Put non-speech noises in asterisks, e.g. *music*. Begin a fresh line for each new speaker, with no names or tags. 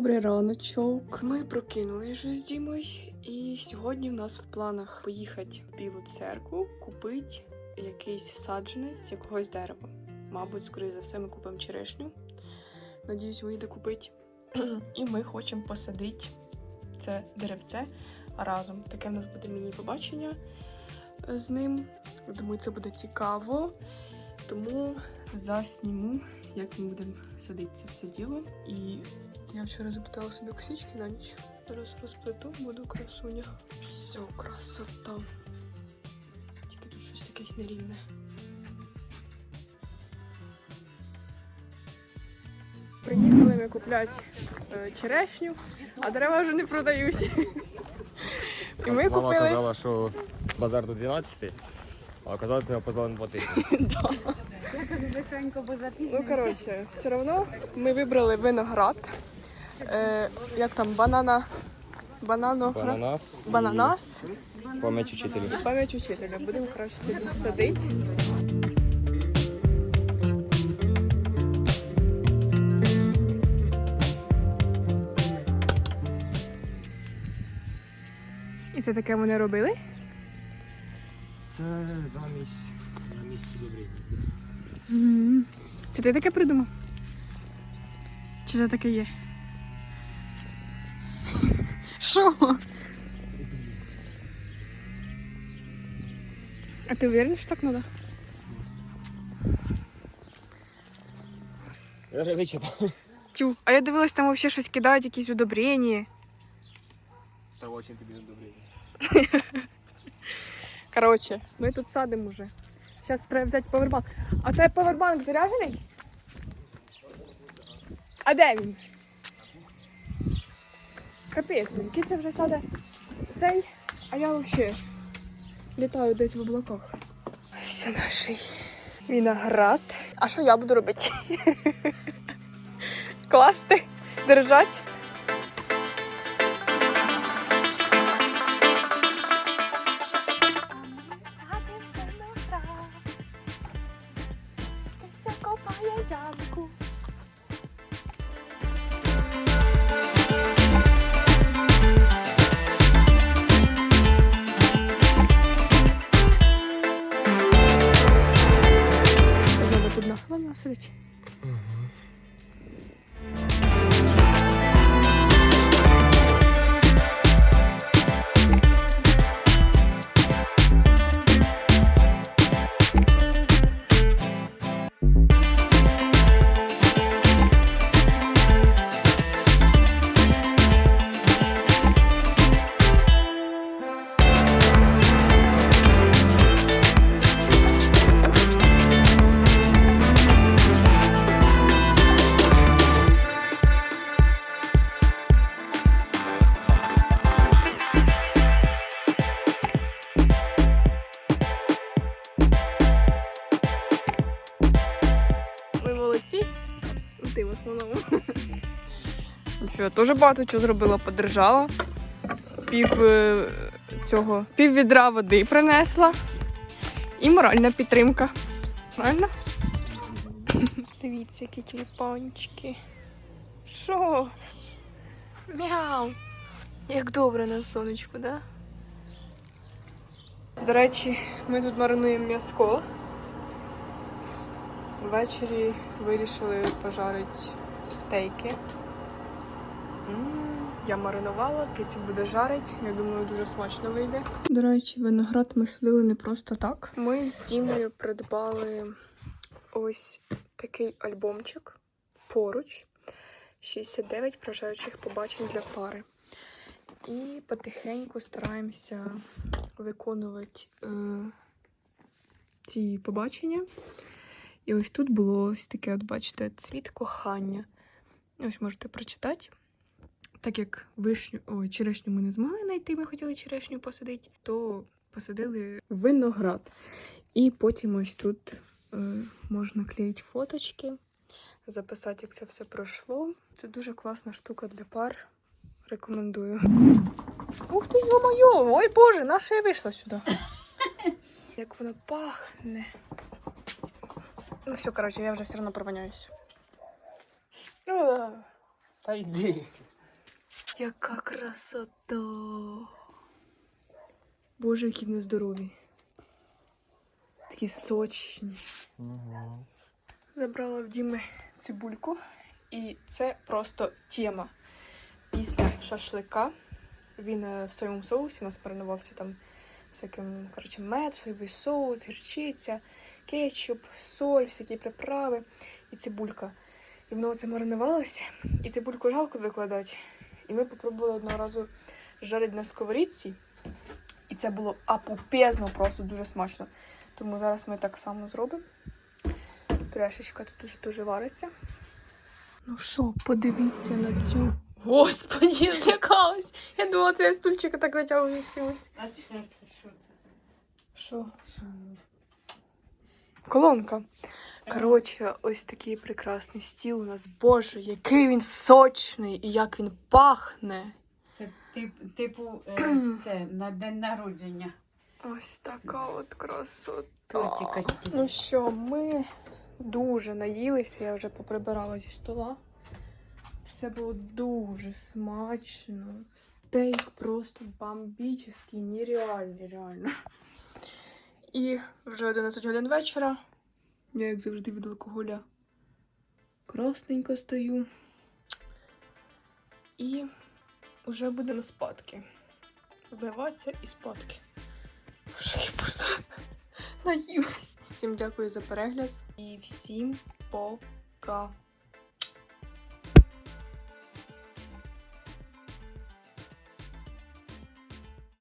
ранок. Ми прокинулись вже з Дімою, і сьогодні в нас в планах поїхати в Білу церкву, купити якийсь саджанець якогось дерева. Мабуть, скоріше за все, ми купимо черешню. Надіюсь, вийде купити. *clears throat* І ми хочемо посадити це деревце разом. Таке в нас буде міні-побачення з ним. Думаю, це буде цікаво. Тому засніму, як ми будемо садити це все діло. І я вчора запитала собі косички на ніч. Зараз розплету, буду красуня. Все, красота. Тільки тут щось якесь нерівне. Приїхали ми купляти е, черешню, а дерева вже не продають. І ми
Мама
купили.
казала, що базар до 12, а оказалось, ми опоздали на 2 тижні. *laughs*
Ну, коротше, все одно ми вибрали виноград. Е, як там, банана. Банано.
Бананас.
Бананас.
Пам'ять учителю.
Пам'ять учителя. Будемо краще садити. І це таке вони робили?
Це замість, замість удобрення.
Це ти таке придумав? Чи це таке є? Що? А ти уверен, що так треба?
Я вже вичитав.
Тю, а я дивилась, там взагалі щось кидають, якісь удобрення.
Та очень тобі удобрення. *laughs*
Коротше, ми тут садимо вже. Зараз треба взяти повербанк. А тебе повербанк заряджений? А де він? Капець, киця вже саде цей, а я взагалі літаю десь в облаках. Ось наш виноград. А що я буду робити? *laughs* Класти, держати. Киця ямку. Тут на хвилину сидить. Що, я теж багато чого зробила, подержала. Пів е, цього, пів відра води принесла. І моральна підтримка. Правильно? *laughs* Дивіться, які тюльпанчики. Що? Мяу. Як добре на сонечку, да? До речі, ми тут маринуємо м'язко. Ввечері вирішили пожарити стейки. Я маринувала, киці буде жарити. Я думаю, дуже смачно вийде. До речі, виноград ми садили не просто так. Ми з Дімою придбали ось такий альбомчик поруч. 69 вражаючих побачень для пари. І потихеньку стараємося виконувати е, ці побачення. І ось тут було ось таке, от бачите, цвіт кохання. Ось можете прочитати. Так як вишню, ой, черешню ми не змогли знайти, ми хотіли черешню посадити, то посадили виноград. І потім ось тут е, можна клеїти фоточки, записати, як це все пройшло. Це дуже класна штука для пар. Рекомендую. Ух ти, йо-моє! Ой Боже, наша я вийшла сюди. *laughs* Як воно пахне. Ну все, короче, я вже все одно провоняюсь. Ну.
Та йди.
Яка красота. Боже, які вони здорові. Такі сочні. Забрала в Діми цибульку, і це просто тема. Після шашлика він е, в своєму соусі у нас маринувався там всяким коротше, мед, соєвий соус, гірчиця, кетчуп, соль, всякі приправи і цибулька. І воно оце маринувалося, і цибульку жалко викладати. І ми попробували одного разу жарити на сковорідці. І це було апупезно, просто дуже смачно. Тому зараз ми так само зробимо. Пюрешечка тут дуже дуже вариться. Ну що, подивіться на цю. Господі, *laughs* злякалась. Я думала, це я стульчика так витягую з чимось.
А що це? Що це?
Що? Колонка. Коротше, ось такий прекрасний стіл у нас. Боже, який він сочний і як він пахне.
Це тип, типу е, це на день народження.
Ось така от красота.
Тільки.
Ну що, ми дуже наїлися, я вже поприбирала зі стола. Все було дуже смачно. Стейк просто бомбічний, нереальний, реально. І вже 11 годин вечора. Я, як завжди, від алкоголя красненько стою. І вже будемо спадки. Вбиватися і спадки. Боже. Наїлась. Всім дякую за перегляд і всім пока.